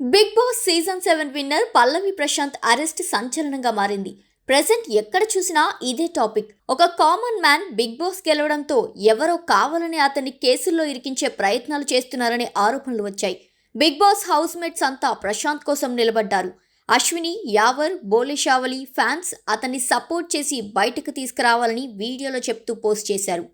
Bigg Boss season seven winner Pallavi Prashanth arrest సంచలనంగా మారింది. Present ఎక్కడ చూసినా ఇదే టాపిక్. ఒక కామన్ మ్యాన్ బిగ్ బాస్ గెలవడంతో ఎవరో కావాలని అతన్ని కేసుల్లో ఇరికించే ప్రయత్నాలు చేస్తున్నారనే ఆరోపణలు వచ్చాయి. బిగ్ బాస్ హౌస్ మేట్స్ అంతా ప్రశాంత్ కోసం నిలబడ్డారు. అశ్విని యావర్ బోలేషావలి ఫ్యాన్స్ అతన్ని సపోర్ట్ చేసి బయటకు తీసుకురావాలని వీడియోలో చెప్తూ పోస్ట్ చేశారు.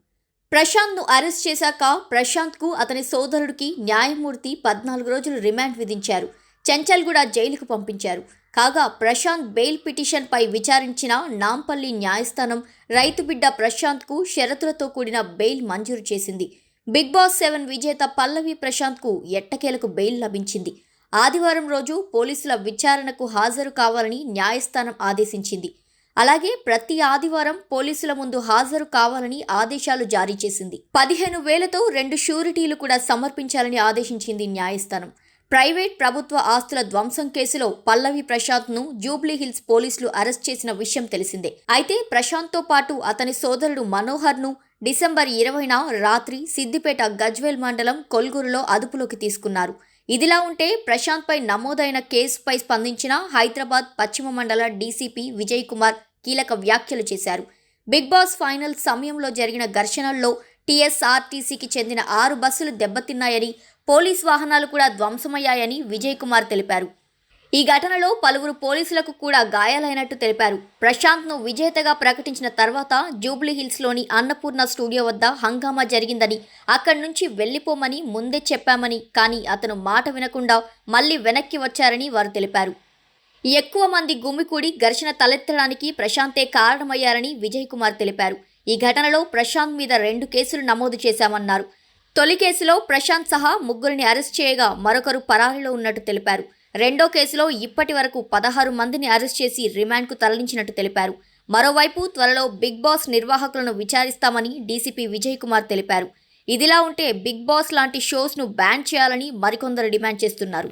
ప్రశాంత్ను అరెస్ట్ చేశాక ప్రశాంత్కు అతని సోదరుడికి న్యాయమూర్తి పద్నాలుగు రోజులు రిమాండ్ విధించారు. చెంచల్గూడ జైలుకు పంపించారు. కాగా ప్రశాంత్ బెయిల్ పిటిషన్పై విచారించిన నాంపల్లి న్యాయస్థానం రైతు బిడ్డ ప్రశాంత్కు షరతులతో కూడిన బెయిల్ మంజూరు చేసింది. బిగ్ బాస్ సెవెన్ విజేత పల్లవి ప్రశాంత్కు ఎట్టకేలకు బెయిల్ లభించింది. ఆదివారం రోజు పోలీసుల విచారణకు హాజరు కావాలని న్యాయస్థానం ఆదేశించింది. అలాగే ప్రతి ఆదివారం పోలీసుల ముందు హాజరు కావాలని ఆదేశాలు జారీ చేసింది. పదిహేను వేలతో రెండు షూరిటీలు కూడా సమర్పించాలని ఆదేశించింది న్యాయస్థానం. ప్రైవేట్ ప్రభుత్వ ఆస్తుల ధ్వంసం కేసులో పల్లవి ప్రశాంత్ను జూబ్లీ హిల్స్ పోలీసులు అరెస్ట్ చేసిన విషయం తెలిసిందే. అయితే ప్రశాంత్తో పాటు అతని సోదరుడు మనోహర్ను డిసెంబర్ ఇరవైన రాత్రి సిద్దిపేట గజ్వేల్ మండలం కొల్గూరులో అదుపులోకి తీసుకున్నారు. ఇదిలా ఉంటే ప్రశాంత్పై నమోదైన కేసుపై స్పందించిన హైదరాబాద్ పశ్చిమ మండల డీసీపీ విజయ్ కుమార్ కీలక వ్యాఖ్యలు చేశారు. బిగ్ బాస్ ఫైనల్ సమయంలో జరిగిన ఘర్షణల్లో టీఎస్ఆర్టీసీకి చెందిన ఆరు బస్సులు దెబ్బతిన్నాయని పోలీస్ వాహనాలు కూడా ధ్వంసమయ్యాయని విజయ్ కుమార్ తెలిపారు. ఈ ఘటనలో పలువురు పోలీసులకు కూడా గాయాలైనట్టు తెలిపారు. ప్రశాంత్ను విజేతగా ప్రకటించిన తర్వాత జూబ్లీ హిల్స్లోని అన్నపూర్ణ స్టూడియో వద్ద హంగామా జరిగిందని అక్కడి నుంచి వెళ్ళిపోమని ముందే చెప్పామని కానీ అతను మాట వినకుండా మళ్ళీ వెనక్కి వచ్చారని వారు తెలిపారు. ఎక్కువ మంది గుమికూడి ఘర్షణ తలెత్తడానికి ప్రశాంతే కారణమయ్యారని విజయ్ కుమార్ తెలిపారు. ఈ ఘటనలో ప్రశాంత్ మీద రెండు కేసులు నమోదు చేశామన్నారు. తొలి కేసులో ప్రశాంత్ సహా ముగ్గురిని అరెస్ట్ చేయగా మరొకరు పరారీలో ఉన్నట్టు తెలిపారు. రెండో కేసులో ఇప్పటి వరకు పదహారు మందిని అరెస్ట్ చేసి రిమాండ్కు తరలించినట్టు తెలిపారు. మరోవైపు త్వరలో బిగ్ బాస్ నిర్వాహకులను విచారిస్తామని డీసీపీ విజయ్ కుమార్ తెలిపారు. ఇదిలా ఉంటే బిగ్ బాస్ లాంటి షోస్ను బ్యాన్ చేయాలని మరికొందరు డిమాండ్ చేస్తున్నారు.